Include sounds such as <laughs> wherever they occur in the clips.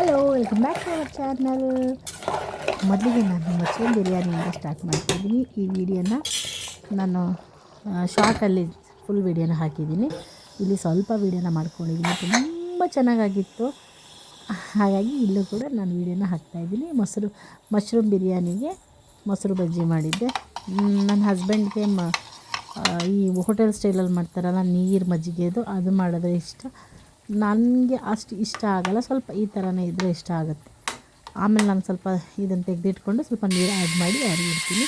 Hello welcome back to our channel ಮೊದಲಿಗೆ ನಾನು mushroom ಬಿರಿಯಾನಿಯಿಂದ start ಮಾಡ್ತಿದ್ದೀನಿ. ಈ ವಿಡಿಯೋನ ನಾನು ಶಾರ್ಟಲ್ಲಿ ಫುಲ್ ವಿಡಿಯೋನ ಹಾಕಿದ್ದೀನಿ. ಇಲ್ಲಿ ಸ್ವಲ್ಪ ವಿಡಿಯೋನ ಮಾಡ್ಕೊಂಡಿದ್ದೀನಿ. ತುಂಬ ಚೆನ್ನಾಗಾಗಿತ್ತು. ಹಾಗಾಗಿ ಇಲ್ಲೂ ಕೂಡ ನಾನು ವಿಡಿಯೋನ ಹಾಕ್ತಾಯಿದ್ದೀನಿ ಮೊಸರು ಮಶ್ರೂಮ್ ಬಿರಿಯಾನಿಗೆ ಮೊಸರು ಬಜ್ಜಿ ಮಾಡಿದ್ದೆ. ನನ್ನ ಹಸ್ಬೆಂಡ್ಗೆ ಮ ಈ ಹೋಟೆಲ್ ಸ್ಟೈಲಲ್ಲಿ ಮಾಡ್ತಾರಲ್ಲ, ನೀರು ಮಜ್ಜಿಗೆದು, ಅದು ಮಾಡಿದ್ರೆ ಇಷ್ಟ. ನನಗೆ ಅಷ್ಟು ಇಷ್ಟ ಆಗಲ್ಲ. ಸ್ವಲ್ಪ ಈ ಥರನೇ ಇದ್ದರೆ ಇಷ್ಟ ಆಗುತ್ತೆ. ಆಮೇಲೆ ನಾನು ಸ್ವಲ್ಪ ಇದನ್ನು ತೆಗೆದಿಟ್ಕೊಂಡು ಸ್ವಲ್ಪ ನೀರು ಆ್ಯಡ್ ಮಾಡಿ ಇಡ್ತೀನಿ.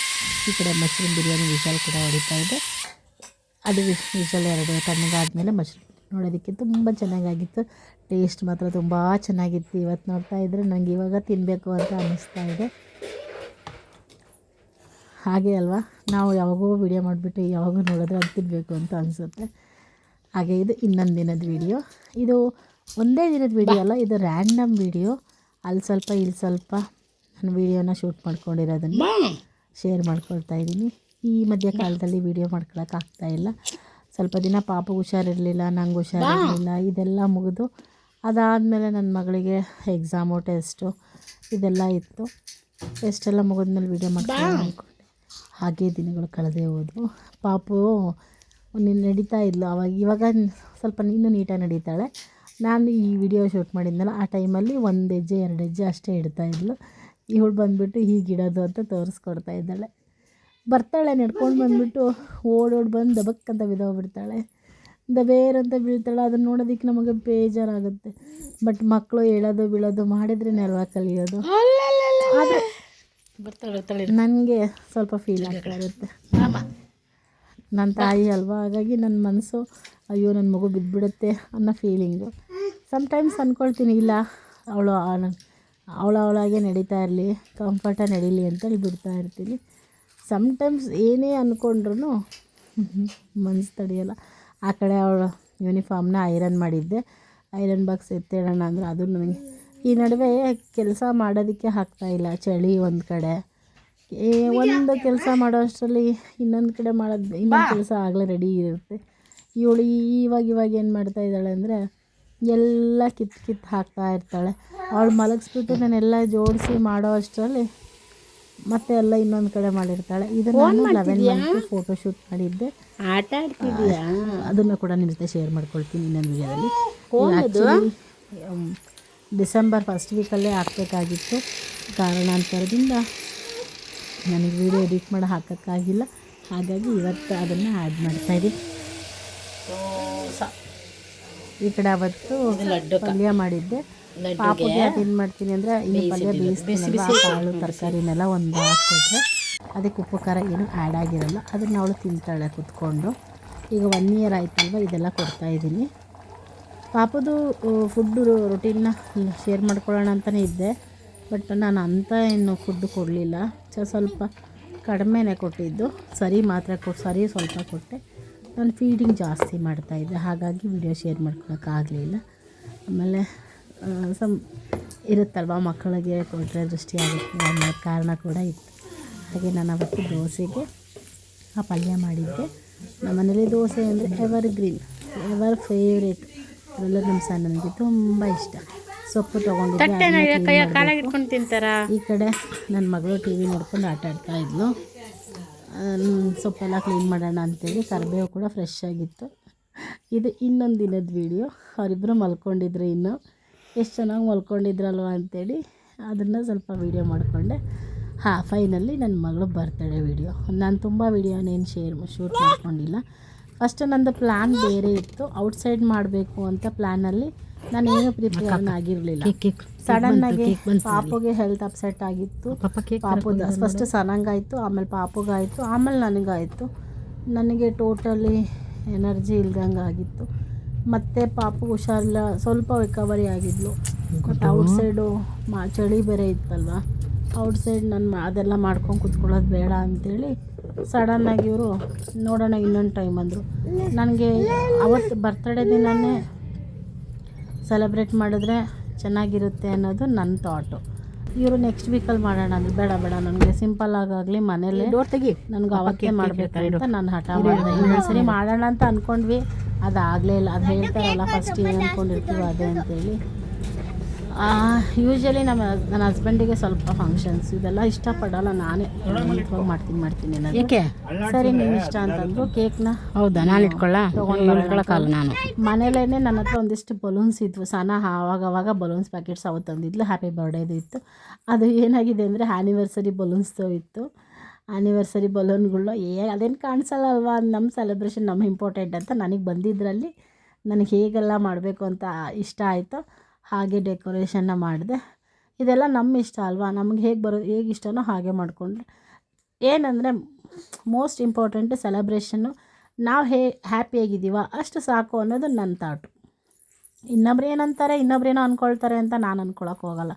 ಈ ಕಡೆ ಮಶ್ರೂಮ್ ಬಿರಿಯಾನಿ ವಿಶಾಲ್ ಕೂಡ ಹೊಡಿತಾ ಇದೆ. ಅದು ವಿಶ್ ವಿಶಾಲ್ ಎರಡು ತಣ್ಣಗಾದಮೇಲೆ ಮಶ್ರೂಮ್ ನೋಡೋದಕ್ಕೆ ತುಂಬ ಚೆನ್ನಾಗಾಗಿತ್ತು ಟೇಸ್ಟ್ ಮಾತ್ರ ತುಂಬ ಚೆನ್ನಾಗಿತ್ತು. ಇವತ್ತು ನೋಡ್ತಾ ಇದ್ದರೆ ನನಗೆ ಇವಾಗ ತಿನ್ನಬೇಕು ಅಂತ ಅನ್ನಿಸ್ತಾ ಇದೆ. ಹಾಗೆ ಅಲ್ವಾ? ನಾವು ಯಾವಾಗೋ ವಿಡಿಯೋ ಮಾಡಿಬಿಟ್ಟು ಯಾವಾಗೋ ನೋಡಿದ್ರೆ ಅದು ತಿನ್ನಬೇಕು ಅಂತ ಅನಿಸುತ್ತೆ. ಹಾಗೆ ಇದು ಇನ್ನೊಂದು ದಿನದ ವಿಡಿಯೋ ಇದು ಒಂದೇ ದಿನದ ವಿಡಿಯೋ ಅಲ್ಲ ಇದು ರ್ಯಾಂಡಮ್ ವಿಡಿಯೋ ಅಲ್ಲಿ ಸ್ವಲ್ಪ ಇಲ್ಲಿ ಸ್ವಲ್ಪ ನಾನು ವಿಡಿಯೋನ ಶೂಟ್ ಮಾಡ್ಕೊಂಡಿರೋದನ್ನು ಶೇರ್ ಮಾಡ್ಕೊಳ್ತಾ ಇದ್ದೀನಿ ಈ ಮಧ್ಯ ಕಾಲದಲ್ಲಿ ವಿಡಿಯೋ ಮಾಡ್ಕೊಳಕ್ಕೆ ಆಗ್ತಾ ಇಲ್ಲ. ಸ್ವಲ್ಪ ದಿನ ಪಾಪ ಹುಷಾರಿರಲಿಲ್ಲ ನಂಗೆ ಹುಷಾರಿರಲಿಲ್ಲ ಇದೆಲ್ಲ ಮುಗಿದು ಅದಾದಮೇಲೆ ನನ್ನ ಮಗಳಿಗೆ ಎಕ್ಸಾಮು ಟೆಸ್ಟು ಇದೆಲ್ಲ ಇತ್ತು. ಟೆಸ್ಟೆಲ್ಲ ಮುಗಿದ್ಮೇಲೆ ವಿಡಿಯೋ ಮಾಡ್ಕೊಂಡು ಅಂದ್ಕೊಂಡೆ ಹಾಗೆ ದಿನಗಳು ಕಳೆದೇ ಹೋದವು. ಪಾಪು ನಡೀತಾ ಇದ್ಲು ಅವಾಗ ಇವಾಗ ಸ್ವಲ್ಪ ಇನ್ನೂ ನೀಟಾಗಿ ನಡೀತಾಳೆ. ನಾನು ಈ ವಿಡಿಯೋ ಶೂಟ್ ಮಾಡಿದ್ನಲ್ಲ ಆ ಟೈಮಲ್ಲಿ ಒಂದು ಹೆಜ್ಜೆ ಎರಡು ಹೆಜ್ಜೆ ಅಷ್ಟೇ ಇಡ್ತಾ ಇದ್ಲು. ಇವಳು ಬಂದುಬಿಟ್ಟು ಇಡೋದು ಅಂತ ತೋರಿಸ್ಕೊಡ್ತಾ ಇದ್ದಾಳೆ. ಬರ್ತಾಳೆ ನಡ್ಕೊಂಡು ಬಂದುಬಿಟ್ಟು ಓಡೋಡಿ ಬಂದು ದಬಕ್ಕಂತ ಬಿದ್ದೋಗ್ಬಿಡ್ತಾಳೆ. ಅಂತ ಬೀಳ್ತಾಳೆ ಅದನ್ನು ನೋಡೋದಕ್ಕೆ ನಮಗೆ ಬೇಜಾರಾಗುತ್ತೆ. ಬಟ್ ಮಕ್ಕಳು ಹೇಳೋದು ಬೀಳೋದು ಮಾಡಿದ್ರೆ ಅಲ್ವಾ ಕಲಿಯೋದು. ಆದರೆ ಬರ್ತಾಳೆ ಬರ್ತಾಳೆ ನನಗೆ ಸ್ವಲ್ಪ ಫೀಲ್ ಆಗ್ತಾ ಇರುತ್ತೆ. ನನ್ನ ತಾಯಿ ಅಲ್ವಾ? ಹಾಗಾಗಿ ನನ್ನ ಮನಸ್ಸು ಅಯ್ಯೋ ನನ್ನ ಮಗು ಬಿದ್ದುಬಿಡುತ್ತೆ ಅನ್ನೋ ಫೀಲಿಂಗು ಸಮಟೈಮ್ಸ್ ಅಂದ್ಕೊಳ್ತೀನಿ ಇಲ್ಲ, ಅವಳು ಅವಳ ಅವಳಾಗೆ ನಡೀತಾ ಇರಲಿ ಕಂಫರ್ಟಾಗಿ ನಡೀಲಿ ಅಂತೇಳಿ ಬಿಡ್ತಾ ಇರ್ತೀನಿ. ಸಮಟೈಮ್ಸ್ ಏನೇ ಅಂದ್ಕೊಂಡ್ರು ಮನಸ್ಸು ತಡೆಯಲ್ಲ. ಆ ಕಡೆ ಅವಳು ಯೂನಿಫಾರ್ಮ್ನ ಐರನ್ ಮಾಡಿದ್ದೆ. ಐರನ್ ಬಾಕ್ಸ್ ಎತ್ತಿಡೋಣ ಅಂದರೆ ಅದು ನನಗೆ. ಈ ನಡುವೆ ಕೆಲಸ ಮಾಡೋದಕ್ಕೆ ಆಗ್ತಾಯಿಲ್ಲ ಚಳಿ ಒಂದು ಕಡೆ. ಏ ಒಂದು ಕೆಲಸ ಮಾಡೋ ಅಷ್ಟರಲ್ಲಿ ಇನ್ನೊಂದು ಕಡೆ ಮಾಡೋದು ಇನ್ನೊಂದು ಕೆಲಸ ಆಗಲೇ ರೆಡಿ ಇರುತ್ತೆ. ಇವಳು ಇವಾಗ ಇವಾಗ ಏನು ಮಾಡ್ತಾ ಇದ್ದಾಳೆ ಅಂದರೆ ಎಲ್ಲ ಕಿತ್ತು ಕಿತ್ತು ಹಾಕ್ತಾ ಇರ್ತಾಳೆ. ಅವಳು ಮಲಗಿಸ್ಬಿಟ್ಟು ನಾನೆಲ್ಲ ಜೋಡಿಸಿ ಮಾಡೋ ಅಷ್ಟರಲ್ಲಿ ಮತ್ತೆ ಎಲ್ಲ ಇನ್ನೊಂದು ಕಡೆ ಮಾಡಿರ್ತಾಳೆ. ಇದನ್ನು ನಾನು ಲೆವೆನ್ ಮಂತ್ ಫೋಟೋ ಶೂಟ್ ಮಾಡಿದ್ದೆ. ಆಟ ಆಡ್ತಿದ್ಯಾ? ಅದನ್ನು ಕೂಡ ನಿಮ್ಮ ಜೊತೆ ಶೇರ್ ಮಾಡ್ಕೊಳ್ತೀನಿ ಇನ್ನೊಂದು ವಿಡಿಯೋದಲ್ಲಿ. ಡಿಸೆಂಬರ್ ಫಸ್ಟ್ ವೀಕಲ್ಲೇ ಹಾಕ್ಬೇಕಾಗಿತ್ತು ಕಾರಣಾಂತರದಿಂದ ನನಗೆ ವಿಡಿಯೋ ಎಡಿಟ್ ಮಾಡಿ ಹಾಕೋಕ್ಕಾಗಿಲ್ಲ. ಹಾಗಾಗಿ ಇವತ್ತು ಅದನ್ನು ಆ್ಯಡ್ ಮಾಡ್ತಾಯಿದ್ದೀನಿ ಈ ಕಡೆ ಅವತ್ತು ಲಡ್ಡು ಪಲ್ಯ ಮಾಡಿದ್ದೆ. ಪಾಪುಗೆ ಅದೇನು ಮಾಡ್ತೀನಿ ಅಂದರೆ ಈ ಪಲ್ಯ ಬೇಯಿಸ್ತೀನಿ ಕಾಳು ತರಕಾರಿನೆಲ್ಲ ಒಂದು ಹಾಕ್ಕೊಟ್ರೆ ಅದಕ್ಕೆ ಉಪ್ಪು ಖಾರ ಏನು ಆ್ಯಡ್ ಆಗಿರಲ್ಲ. ಅದನ್ನು ಅವಳು ತಿಂತಾಳೆ ಕುತ್ಕೊಂಡು. ಈಗ ಒನ್ ಇಯರ್ ಆಯ್ತಲ್ವ ಇದೆಲ್ಲ ಕೊಡ್ತಾ ಇದ್ದೀನಿ. ಪಾಪದು ಫುಡ್ಡು ರೊಟೀನ್ನ ಶೇರ್ ಮಾಡ್ಕೊಳ್ಳೋಣ ಅಂತಲೇ ಇದ್ದೆ. ಬಟ್ ನಾನು ಅಂತ ಏನು ಫುಡ್ ಕೊಡಲಿಲ್ಲ. ಚ ಸ್ವಲ್ಪ ಕಡಿಮೆನೇ ಕೊಟ್ಟಿದ್ದು. ಸರಿ ಮಾತ್ರ ಕೊಟ್ಟು ಸರಿ ಸ್ವಲ್ಪ ಕೊಟ್ಟೆ. ನಾನು ಫೀಡಿಂಗ್ ಜಾಸ್ತಿ ಮಾಡ್ತಾಯಿದ್ದೆ ಹಾಗಾಗಿ ವಿಡಿಯೋ ಶೇರ್ ಮಾಡ್ಕೊಳಕ್ಕಾಗಲಿಲ್ಲ ಆಮೇಲೆ ಸಮ್, ಇರುತ್ತಲ್ವ ಮಕ್ಕಳಿಗೆ ಕೊಟ್ಟರೆ ದೃಷ್ಟಿ ಆಗುತ್ತೆ. ಅನ್ನೋ ಕಾರಣ ಕೂಡ ಇತ್ತು. ಹಾಗೆ ನಾನು ಅವತ್ತು ದೋಸೆಗೆ, ಆ ಪಲ್ಯ ಮಾಡಿದ್ದೆ. ನಮ್ಮ ಮನೇಲಿ ದೋಸೆ ಅಂದರೆ ಎವರ್ ಗ್ರೀನ್ ಎವರ್ ಫೇವ್ರೇಟ್ ಅದೆಲ್ಲ ನಮ್ಮ ಸಣ್ಣನಿಗೆ ತುಂಬ ಇಷ್ಟ. ಸೊಪ್ಪು ತೊಗೊಂಡಿದ್ದೆ. ತಿಂತಾರ? ಈ ಕಡೆ ನನ್ನ ಮಗಳು ಟಿ ವಿ ನೋಡ್ಕೊಂಡು ಆಟ ಆಡ್ತಾ ಇದ್ಲು. ಸೊಪ್ಪೆಲ್ಲ ಕ್ಲೀನ್ ಮಾಡೋಣ ಅಂತೇಳಿ ಕರಿಬೇವು ಕೂಡ ಫ್ರೆಶ್ ಆಗಿತ್ತು. ಇದು ಇನ್ನೊಂದು ದಿನದ ವೀಡಿಯೋ ಅವರಿಬ್ಬರು ಮಲ್ಕೊಂಡಿದ್ರು ಇನ್ನು. ಎಷ್ಟು ಚೆನ್ನಾಗಿ ಮಲ್ಕೊಂಡಿದ್ರಲ್ವ ಅಂತೇಳಿ ಅದನ್ನು ಸ್ವಲ್ಪ ವೀಡಿಯೋ ಮಾಡಿಕೊಂಡೆ. ಹಾಂ ಫೈನಲ್ಲಿ ನನ್ನ ಮಗಳು ಬರ್ತಡೆ ವೀಡಿಯೋ ನಾನು ತುಂಬ ವೀಡಿಯೋನೇನು ಶೇರ್ ಶೂಟ್ ಮಾಡ್ಕೊಂಡಿಲ್ಲ. ಫಸ್ಟ್ ನಂದು ಪ್ಲ್ಯಾನ್ ಬೇರೆ ಇತ್ತು. ಔಟ್ಸೈಡ್ ಮಾಡಬೇಕು ಅಂತ ಪ್ಲ್ಯಾನಲ್ಲಿ ನಾನೇನು ಪ್ರಿಪೇರ್ ಆಗಿರಲಿಲ್ಲ. ಆಗಿ ಪಾಪುಗೆ ಹೆಲ್ತ್ ಅಪ್ಸೆಟ್ ಆಗಿತ್ತು. ಪಾಪುದ ಫಸ್ಟ್ ಸನಂಗಾಯಿತು ಆಮೇಲೆ ಪಾಪುಗಾಯಿತು ಆಮೇಲೆ ನನಗಾಯಿತು. ನನಗೆ ಟೋಟಲಿ ಎನರ್ಜಿ ಇಲ್ದಂಗೆ ಆಗಿತ್ತು. ಮತ್ತೆ ಪಾಪು ಹುಷಾರಿಲ್ಲ ಸ್ವಲ್ಪ ರಿಕವರಿ ಆಗಿದ್ಲು. ಬಟ್ ಔಟ್ಸೈಡು ಮಾ ಚಳಿ ಬೇರೆ ಇತ್ತಲ್ವ? ಔಟ್ಸೈಡ್ ನಾನು ಅದೆಲ್ಲ ಮಾಡ್ಕೊಂಡು ಕುತ್ಕೊಳ್ಳೋದು ಬೇಡ ಅಂಥೇಳಿ ಸಡನ್ನಾಗಿ ಇವರು ನೋಡೋಣ ಇನ್ನೊಂದು ಟೈಮ್ ಅಂದರು. ನನಗೆ ಅವತ್ತು ಬರ್ತಡೇ ದಿನವೇ ಸೆಲೆಬ್ರೇಟ್ ಮಾಡಿದ್ರೆ ಚೆನ್ನಾಗಿರುತ್ತೆ ಅನ್ನೋದು ನನ್ನ ಥಾಟು ಇವರು ನೆಕ್ಸ್ಟ್ ವೀಕಲ್ಲಿ ಮಾಡೋಣ ಅಂದ್ರೆ ಬೇಡ ಬೇಡ. ನನಗೆ ಸಿಂಪಲ್ ಆಗಾಗಲಿ ಮನೇಲಿ ಡೋರ್ ತೆಗಿ. ನನಗೆ ಅವಕ್ಕೆ ಮಾಡಬೇಕಂತ ನಾನು ಹಠ ಮಾಡಿದೆ. ಇನ್ನೊಂದು ಸರಿ ಮಾಡೋಣ ಅಂತ ಅಂದ್ಕೊಂಡ್ವಿ ಅದು ಆಗಲೇ ಇಲ್ಲ. ಅದು ಹೇಳ್ತಾರಲ್ಲ ಫಸ್ಟ್ ಏನು ಅಂದ್ಕೊಂಡಿರ್ತೀವೋ ಅದೇ ಅಂತೇಳಿ. ಯೂಶ್ವಲಿ ನಮ್ಮ ನನ್ನ ಹಸ್ಬೆಂಡಿಗೆ ಸ್ವಲ್ಪ ಫಂಕ್ಷನ್ಸ್ ಇದೆಲ್ಲ ಇಷ್ಟಪಡಲ್ಲ ನಾನೇ. ಹೋಗಿ ಮಾಡ್ತೀನಿ ಮಾಡ್ತೀನಿ ನಾನು. ಏಕೆ? ಸರಿ ನೀವು ಇಷ್ಟ ಅಂತಂದ್ರು ಕೇಕ್ನ? ಹೌದಾ ನಾನು ಇಟ್ಕೊಳ್ಳ? ನಾನು. ಮನೇಲೇ ನನ್ನ ಹತ್ರ ಒಂದಿಷ್ಟು ಬಲೂನ್ಸ್ ಇದ್ವು ಸನ ಆವಾಗ ಅವಾಗ ಬಲೂನ್ಸ್ ಪ್ಯಾಕೆಟ್ಸ್ ಅವು ತಂದಿದ್ಲು ಹ್ಯಾಪಿ ಬರ್ಡೇದು ಇತ್ತು. ಅದು ಏನಾಗಿದೆ ಅಂದರೆ ಆ್ಯನಿವರ್ಸರಿ ಬಲೂನ್ಸ್ದು ಇತ್ತು. ಆ್ಯನಿವರ್ಸರಿ ಬಲೂನ್ಗಳು ಏ ಅದೇನು ಕಾಣಿಸಲ್ಲ ಅಲ್ವಾ ನಮ್ಮ ಸೆಲೆಬ್ರೇಷನ್ ನಮ್ಮ ಇಂಪಾರ್ಟೆಂಟ್ ಅಂತ ನನಗೆ ಬಂದಿದ್ದರಲ್ಲಿ ನನಗೆ ಹೇಗೆಲ್ಲ ಮಾಡಬೇಕು ಅಂತ ಇಷ್ಟ ಆಯಿತು. ಹಾಗೆ ಡೆಕೋರೇಷನ್ನ ಮಾಡಿದೆ. ಇದೆಲ್ಲ ನಮ್ಮ ಇಷ್ಟ ಅಲ್ವಾ? ನಮ್ಗೆ ಹೇಗೆ ಬರೋ, ಹೇಗೆ ಇಷ್ಟನೋ ಹಾಗೆ ಮಾಡಿಕೊಂಡ್ರೆ. ಏನಂದರೆ ಮೋಸ್ಟ್ ಇಂಪಾರ್ಟೆಂಟ್ ಸೆಲೆಬ್ರೇಷನ್ನು ನಾವು ಹೇ ಹ್ಯಾಪಿಯಾಗಿದ್ದೀವ ಅಷ್ಟು ಸಾಕು ಅನ್ನೋದು ನನ್ನ ತಾಟು ಇನ್ನೊಬ್ರು ಏನಂತಾರೆ, ಇನ್ನೊಬ್ರೇನೋ ಅಂದ್ಕೊಳ್ತಾರೆ ಅಂತ ನಾನು ಅಂದ್ಕೊಳಕ್ಕೆ ಹೋಗಲ್ಲ.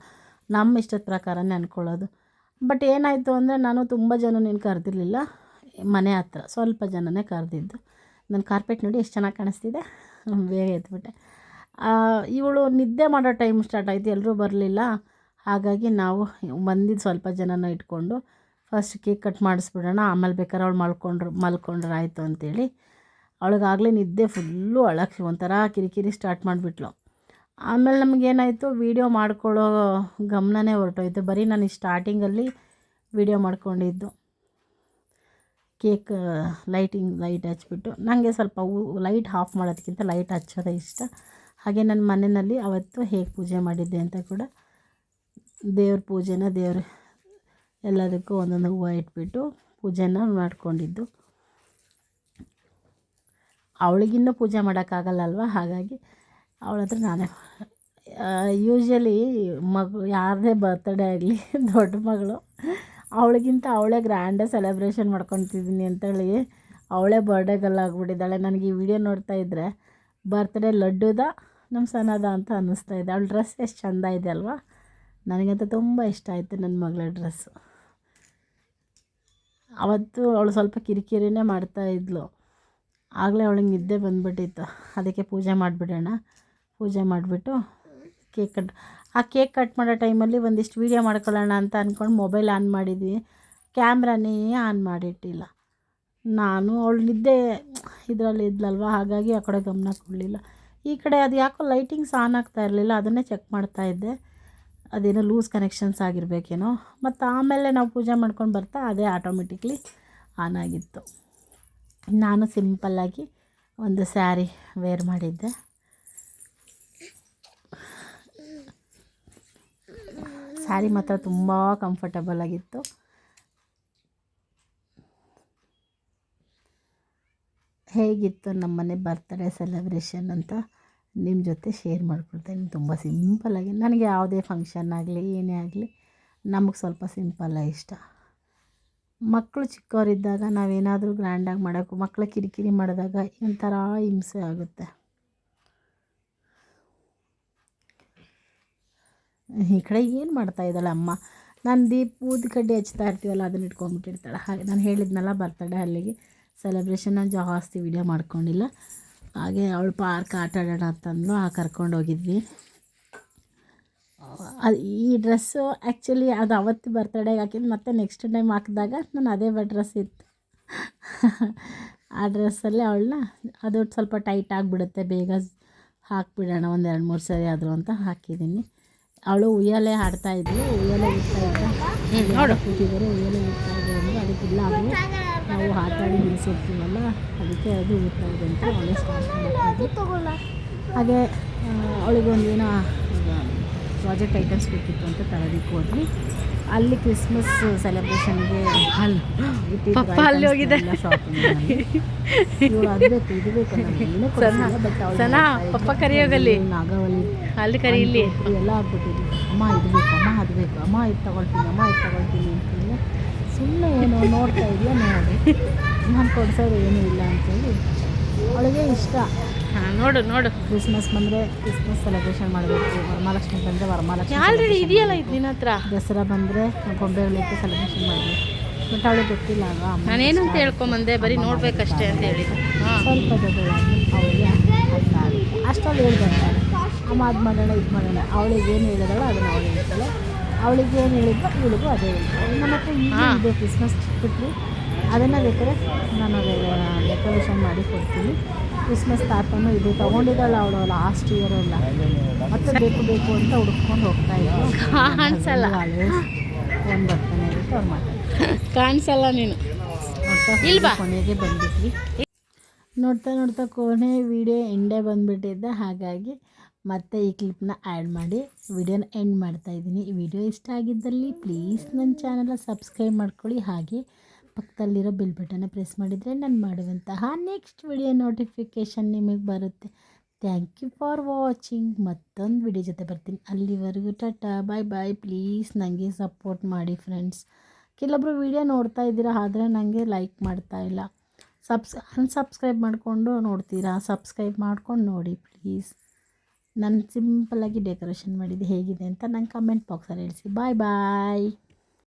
ನಮ್ಮ ಇಷ್ಟದ ಪ್ರಕಾರನೇ ಅಂದ್ಕೊಳ್ಳೋದು ಬಟ್ ಏನಾಯಿತು ಅಂದರೆ, ನಾನು ತುಂಬ ಜನ ನೀನು ಕರೆದಿರಲಿಲ್ಲ. ಮನೆ ಹತ್ರ ಸ್ವಲ್ಪ ಜನನೇ ಕರೆದಿದ್ದು. ನನ್ನ ಕಾರ್ಪೆಟ್ ನೋಡಿ ಎಷ್ಟು ಚೆನ್ನಾಗಿ ಕಾಣಿಸ್ತಿದೆ. ಬೇಗ ಎತ್ಬಿಟ್ಟೆ ಇವಳು ನಿದ್ದೆ ಮಾಡೋ ಟೈಮ್ ಸ್ಟಾರ್ಟ್ ಆಯಿತು ಎಲ್ಲರೂ ಬರಲಿಲ್ಲ. ಹಾಗಾಗಿ ನಾವು ಬಂದಿದ್ದು ಸ್ವಲ್ಪ ಜನನ ಇಟ್ಕೊಂಡು ಫಸ್ಟ್ ಕೇಕ್ ಕಟ್ ಮಾಡಿಸ್ಬಿಡೋಣ, ಆಮೇಲೆ ಬೇಕಾದ್ರೆ ಅವಳು ಮಲ್ಕೊಂಡ್ರು, ಮಲ್ಕೊಂಡ್ರೆ ಆಯಿತು ಅಂತೇಳಿ. ಅವಳಿಗಾಗಲೇ ನಿದ್ದೆ ಫುಲ್ಲು ಅಳಕ್ಕೆ ಒಂಥರ ಕಿರಿಕಿರಿ ಸ್ಟಾರ್ಟ್ ಮಾಡಿಬಿಟ್ಲು. ಆಮೇಲೆ ನಮಗೇನಾಯಿತು ವೀಡಿಯೋ ಮಾಡ್ಕೊಳ್ಳೋ ಗಮನನೇ ಹೊರಟೋಯ್ತು. ಬರೀ ನಾನು ಸ್ಟಾರ್ಟಿಂಗಲ್ಲಿ ವೀಡಿಯೋ ಮಾಡ್ಕೊಂಡಿದ್ದು. ಕೇಕ್ ಲೈಟಿಂಗ್ ಲೈಟ್ ಹಚ್ಬಿಟ್ಟು. ನನಗೆ ಸ್ವಲ್ಪ ಲೈಟ್ ಆಫ್ ಮಾಡೋದಕ್ಕಿಂತ ಲೈಟ್ ಹಚ್ಚೋದೇ ಇಷ್ಟ. ಹಾಗೆ ನನ್ನ ಮನೆಯಲ್ಲಿ ಅವತ್ತು ಹೇಗೆ ಪೂಜೆ ಮಾಡಿದ್ದೆ ಅಂತ ಕೂಡ ದೇವ್ರ ಪೂಜೆನ ದೇವ್ರ ಎಲ್ಲದಕ್ಕೂ ಒಂದೊಂದು ಹೂವು ಇಟ್ಬಿಟ್ಟು ಪೂಜೆನ ಮಾಡಿಕೊಂಡಿದ್ದು. ಅವಳಿಗಿನ್ನೂ ಪೂಜೆ ಮಾಡೋಕ್ಕಾಗಲ್ಲಲ್ವ? ಹಾಗಾಗಿ ಅವಳ ಹತ್ರ ನಾನೇ ಯೂಶ್ವಲಿ ಮಗು ಯಾರದೇ ಬರ್ತ್ಡೇ ಆಗಲಿ, ದೊಡ್ಡ ಮಗಳು, ಅವಳಿಗಿಂತ ಅವಳೇ ಗ್ರ್ಯಾಂಡೇ ಸೆಲೆಬ್ರೇಷನ್ ಮಾಡ್ಕೊತಿದ್ದೀನಿ ಅಂತೇಳಿ ಅವಳೇ ಬರ್ಡೇಗೆಲ್ಲ ಆಗ್ಬಿಟ್ಟಿದ್ದಾಳೆ. ನನಗೆ ಈ ವಿಡಿಯೋ ನೋಡ್ತಾ ಇದ್ದರೆ ಬರ್ತ್ಡೇ ಲಡ್ಡುದ ನಮ್ಮ ಸನದ ಅಂತ ಅನ್ನಿಸ್ತಾ ಇದೆ. ಅವಳ ಡ್ರೆಸ್ ಎಷ್ಟು ಚೆಂದ ಇದೆ ಅಲ್ವಾ? ನನಗಂತೂ ತುಂಬ ಇಷ್ಟ ಆಯಿತು ನನ್ನ ಮಗಳ ಡ್ರೆಸ್ಸು ಅವತ್ತು ಅವಳು ಸ್ವಲ್ಪ ಕಿರಿಕಿರಿನೇ ಮಾಡ್ತಾ ಇದ್ಲು. ಆಗಲೇ ಅವಳಿಗೆ ನಿದ್ದೆ ಬಂದುಬಿಟ್ಟಿತ್ತು. ಅದಕ್ಕೆ ಪೂಜೆ ಮಾಡಿಬಿಡೋಣ. ಪೂಜೆ ಮಾಡಿಬಿಟ್ಟು ಕೇಕ್ ಕಟ್, ಆ ಕೇಕ್ ಕಟ್ ಮಾಡೋ ಟೈಮಲ್ಲಿ ಒಂದಿಷ್ಟು ವೀಡಿಯೋ ಮಾಡ್ಕೊಳ್ಳೋಣ ಅಂತ ಅಂದ್ಕೊಂಡು ಮೊಬೈಲ್ ಆನ್ ಮಾಡಿದ್ವಿ. ಕ್ಯಾಮ್ರಾನೇ ಆನ್ ಮಾಡಿಟ್ಟಿಲ್ಲ. ನಾನು ಅವಳು ನಿದ್ದೆ ಇದರಲ್ಲಿ ಇದ್ಲಲ್ವ? ಹಾಗಾಗಿ ಆ ಕಡೆ ಗಮನ ಕೊಡಲಿಲ್ಲ. ಈ ಕಡೆ ಅದು ಯಾಕೋ ಲೈಟಿಂಗ್ಸ್ ಆನ್ ಆಗ್ತಾ ಇರಲಿಲ್ಲ, ಅದನ್ನೇ ಚೆಕ್ ಮಾಡ್ತಾ ಇದ್ದೆ. ಅದೇನೋ ಲೂಸ್ ಕನೆಕ್ಷನ್ಸ್ ಆಗಿರಬೇಕೇನೋ. ಮತ್ತು ಆಮೇಲೆ ನಾವು ಪೂಜೆ ಮಾಡ್ಕೊಂಡು ಬರ್ತಾ ಅದೇ ಆಟೋಮೆಟಿಕ್ಲಿ ಆನ್ ಆಗಿತ್ತು. ನಾನು ಸಿಂಪಲ್ಲಾಗಿ ಒಂದು ಸ್ಯಾರಿ ವೇರ್ ಮಾಡಿದ್ದೆ. ಸ್ಯಾರಿ ಮಾತ್ರ ತುಂಬ ಕಂಫರ್ಟಬಲ್ ಆಗಿತ್ತು. ಹೇಗಿತ್ತು ನಮ್ಮನೆ ಬರ್ತ್ಡೇ ಸೆಲೆಬ್ರೇಷನ್ ಅಂತ ನಿಮ್ಮ ಜೊತೆ ಶೇರ್ ಮಾಡ್ಕೊಳ್ತೇನೆ. ತುಂಬ ಸಿಂಪಲ್ಲಾಗಿ ನನಗೆ ಯಾವುದೇ ಫಂಕ್ಷನ್ ಆಗಲಿ, ಏನೇ ಆಗಲಿ, ನಮಗೆ ಸ್ವಲ್ಪ ಸಿಂಪಲ್ಲ ಇಷ್ಟ. ಮಕ್ಕಳು ಚಿಕ್ಕವರಿದ್ದಾಗ ನಾವೇನಾದರೂ ಗ್ರ್ಯಾಂಡಾಗಿ ಮಾಡೋಕ್ಕೂ ಮಕ್ಕಳ ಕಿರಿಕಿರಿ ಮಾಡಿದಾಗ ಒಂಥರ ಹಿಂಸೆ ಆಗುತ್ತೆ. ಈ ಕಡೆ ಏನು ಮಾಡ್ತಾ ಇದ್ದಾಳೆ ಅಮ್ಮ? ನಾನು ದೀಪ ಊದು ಕಡ್ಡಿ ಹಚ್ತಾ ಇರ್ತೀವಲ್ಲ, ಅದನ್ನ ಇಟ್ಕೊಂಡ್ಬಿಟ್ಟಿರ್ತಾಳೆ. ಹಾಗೆ, ನಾನು ಹೇಳಿದ್ನಲ್ಲ ಬರ್ತಡೆ ಅಲ್ಲಿಗೆ. ಸೆಲೆಬ್ರೇಷನ್ನ ಜಾಸ್ತಿ ವೀಡಿಯೋ ಮಾಡ್ಕೊಂಡಿಲ್ಲ. ಹಾಗೆ ಅವಳು ಪಾರ್ಕ್ ಆಟ ಆಡೋಣ ಅಂತಂದ್ಲು ಆ ಕರ್ಕೊಂಡು ಹೋಗಿದ್ವಿ. ಅದು ಈ ಡ್ರೆಸ್ಸು ಆ್ಯಕ್ಚುಲಿ ಅದು ಅವತ್ತು ಬರ್ತಡೇಗೆ ಹಾಕಿದ್ದು ಮತ್ತೆ ನೆಕ್ಸ್ಟ್ ಟೈಮ್ ಹಾಕಿದಾಗ ನಾನು ಅದೇ ಡ್ರೆಸ್ ಇತ್ತು. ಆ ಡ್ರೆಸ್ಸಲ್ಲಿ ಅವಳನ್ನ ಅದು ಸ್ವಲ್ಪ ಟೈಟ್ ಆಗಿಬಿಡುತ್ತೆ ಬೇಗ ಹಾಕಿಬಿಡೋಣ ಒಂದು ಎರಡು ಮೂರು ಸರಿ ಆದರೂ ಅಂತ ಹಾಕಿದ್ದೀನಿ. ಅವಳು ಉಯ್ಯಾಲೆ ಆಡ್ತಾ ಇದ್ಲು ಉಯ್ಯಾಲೆ ಇಡ್ತಾ ಇದ್ದ ಕೂತಿದ್ದಾರೆ ಉಯ್ಯಾಲೆ ಇಡ್ತಾ ಇದ್ದಾರೆ ಅಂದರೆ ಅದಕ್ಕಿಲ್ಲ ಅದು ನಾವು ಆಟಾಡಿ ನಿಲ್ಲಿಸಿರ್ತೀವಲ್ಲ ಅದಕ್ಕೆ ಅದು ಇದೆ ಅಂತ ಅವಳೇ ಸ್ಟಾರ್ಟ್ ಮಾಡ್ತಿದ್ಲು ಹಾಗೆ ಅವಳಿಗೆ ಒಂದೇನೋ ಪ್ರಾಜೆಕ್ಟ್ ಐಟಮ್ಸ್ ಬೇಕಿತ್ತು ಅಂತ ತರೋದಕ್ಕೆ ಹೋದ್ವಿ ಅಲ್ಲಿ ಕ್ರಿಸ್ಮಸ್ ಸೆಲೆಬ್ರೇಷನ್ಗೆ ಪಪ್ಪ ಅಲ್ಲಿ ಹೋಗಿದೆ. ಪಪ್ಪ ಕರಿಯೋಗಲ್ಲಿ. ನಾಗವಲ್ಲಿ ಅಲ್ಲಿ ಕರಿ ಇಲ್ಲಿ. ಎಲ್ಲ ಆಗ್ಬಿಟ್ಟಿದ್ವಿ ಅಮ್ಮ ಇದು ಬೇಕು ಅಮ್ಮ ಅದು ಬೇಕು ಅಮ್ಮ ಇದು ತಗೊಳ್ತೀನಿ ಅಮ್ಮ ಇದು ತಗೊಳ್ತೀನಿ ಅಂತಿಲ್ಲ ಸುಮ್ಮನೆ ಏನೋ ನೋಡ್ತಾ ಇದೆಯಾ ನೋಡಿ. ನಾನು ಕೊಡ್ಸೋದು ಏನೂ ಇಲ್ಲ ಅಂತೇಳಿ ಅವಳಿಗೆ ಇಷ್ಟ. ನೋಡು ನೋಡು. ಕ್ರಿಸ್ಮಸ್ ಬಂದರೆ ಕ್ರಿಸ್ಮಸ್ ಸೆಲೆಬ್ರೇಷನ್ ಮಾಡಬೇಕು. ವರಮಹಾಲಕ್ಷ್ಮಿ ಬಂದರೆ ವರಮಹಾಲಕ್ಷ್ಮಿ ಆಲ್ರೆಡಿ ಇದೆಯಲ್ಲ ಇದು ನಿನ್ನ ಹತ್ರ? ದಸರಾ ಬಂದರೆ ಗೊಂಬೆಗಳಿಗೆ ಸೆಲೆಬ್ರೇಷನ್ ಮಾಡಬೇಕು. ಬಟ್ ಅವಳಿಗೆ ಗೊತ್ತಿಲ್ಲ ಅಲ್ವಾ? ನಾನೇನು ಅಂತ ಹೇಳ್ಕೊಂಬಂದೆ ಬರೀ ನೋಡಬೇಕಷ್ಟೇ ಅಂತ ಹೇಳಿ. ಸ್ವಲ್ಪ ದೊಡ್ಡಳಾಗಿ ಅವಳಿಗೆ ಅರ್ಥ ಆಗುತ್ತೆ ಅಷ್ಟರಲ್ಲಿ ಹೇಳ್ಬರ್ತಾಳೆ ಅಮ್ಮ ಅದು ಮಾಡೋಣ ಇದು ಮಾಡೋಣ. ಅವಳಿಗೆ ಏನು ಹೇಳಿದಾಳೋ ಅದನ್ನು ಅವಳು ಹೇಳ್ತಾಳೆ. ಅವಳಿಗೆ ಏನು ಹೇಳಿದ್ರು ಇವಳಿಗೂ ಅದೇ ಹೇಳಿದ್ರು ನಮ್ಮ ಹತ್ರ ಈಗ ಇದೆ ಕ್ರಿಸ್ಮಸ್ ಚಿಕ್ಕಟ್ರಿ ಅದನ್ನು ಬೇಕಾದ್ರೆ ನಾನು ಡೆಕೋರೇಷನ್ ಮಾಡಿ ಕೊಡ್ತೀನಿ. ಕ್ರಿಸ್ಮಸ್ ತಾತನೂ ಇದು ತೊಗೊಂಡಿದ್ದಾಳೆ ಅವಳು ಲಾಸ್ಟ್ ಇಯರ್ ಎಲ್ಲ. ಮತ್ತೆ ಬೇಕು ಬೇಕು ಅಂತ ಹುಡ್ಕೊಂಡು ಹೋಗ್ತಾ ಇದ್ರು <laughs> ಕಾಣಿಸಲ್ಲ. ಒಂದು ಬರ್ತಾನೆ ಇರುತ್ತೆ ಅವ್ರು ಮಾತಾಡ್ತಾರೆ. ಕಾಣಿಸಲ್ಲ ನೀನು? ಕೊನೆಗೆ ಬಂದ್ಬಿಟ್ವಿ. ನೋಡ್ತಾ ನೋಡ್ತಾ ಕೊನೆ ವಿಡಿಯೋ ಎಂಡೇ ಬಂದುಬಿಟ್ಟಿದ್ದೆ. ಹಾಗಾಗಿ ಮತ್ತೆ ಈ ಕ್ಲಿಪ್ನ ಆ್ಯಡ್ ಮಾಡಿ ವಿಡಿಯೋನ ಎಂಡ್ ಮಾಡ್ತಾ ಇದ್ದೀನಿ. ಈ ವಿಡಿಯೋ ಇಷ್ಟ ಆಗಿದ್ದಲ್ಲಿ ಪ್ಲೀಸ್ ನನ್ನ ಚಾನಲ್ನ ಸಬ್ಸ್ಕ್ರೈಬ್ ಮಾಡ್ಕೊಳ್ಳಿ. ಹಾಗೆ ಪಕ್ಕದಲ್ಲಿರೋ ಬಿಲ್ ಬಟನ್ನ ಪ್ರೆಸ್ ಮಾಡಿದರೆ ನಾನು ಮಾಡುವಂತಹ ನೆಕ್ಸ್ಟ್ ವಿಡಿಯೋ ನೋಟಿಫಿಕೇಷನ್ ನಿಮಗೆ ಬರುತ್ತೆ. ಥ್ಯಾಂಕ್ ಯು ಫಾರ್ ವಾಚಿಂಗ್ ಮತ್ತೊಂದು ವಿಡಿಯೋ ಜೊತೆ ಬರ್ತೀನಿ. ಅಲ್ಲಿವರೆಗೂ ಟಾಟಾ ಬಾಯ್ ಬಾಯ್ ಪ್ಲೀಸ್ ನನಗೆ ಸಪೋರ್ಟ್ ಮಾಡಿ ಫ್ರೆಂಡ್ಸ್ ಕೆಲವೊಬ್ಬರು ವಿಡಿಯೋ ನೋಡ್ತಾ ಇದ್ದೀರಾ, ಆದರೆ ನನಗೆ ಲೈಕ್ ಮಾಡ್ತಾ ಇಲ್ಲ. ಸಬ್ಸ್ ಅನ್ಸಬ್ಸ್ಕ್ರೈಬ್ ಮಾಡಿಕೊಂಡು ನೋಡ್ತೀರಾ? ಸಬ್ಸ್ಕ್ರೈಬ್ ಮಾಡ್ಕೊಂಡು ನೋಡಿ ಪ್ಲೀಸ್ ನಾನು ಸಿಂಪಲ್ಲಾಗಿ ಡೆಕೋರೇಷನ್ ಮಾಡಿದ್ದು ಹೇಗಿದೆ ಅಂತ ನಂಗೆ ಕಮೆಂಟ್ ಬಾಕ್ಸಲ್ಲಿ ತಿಳಿಸಿ ಬಾಯ್ ಬಾಯ್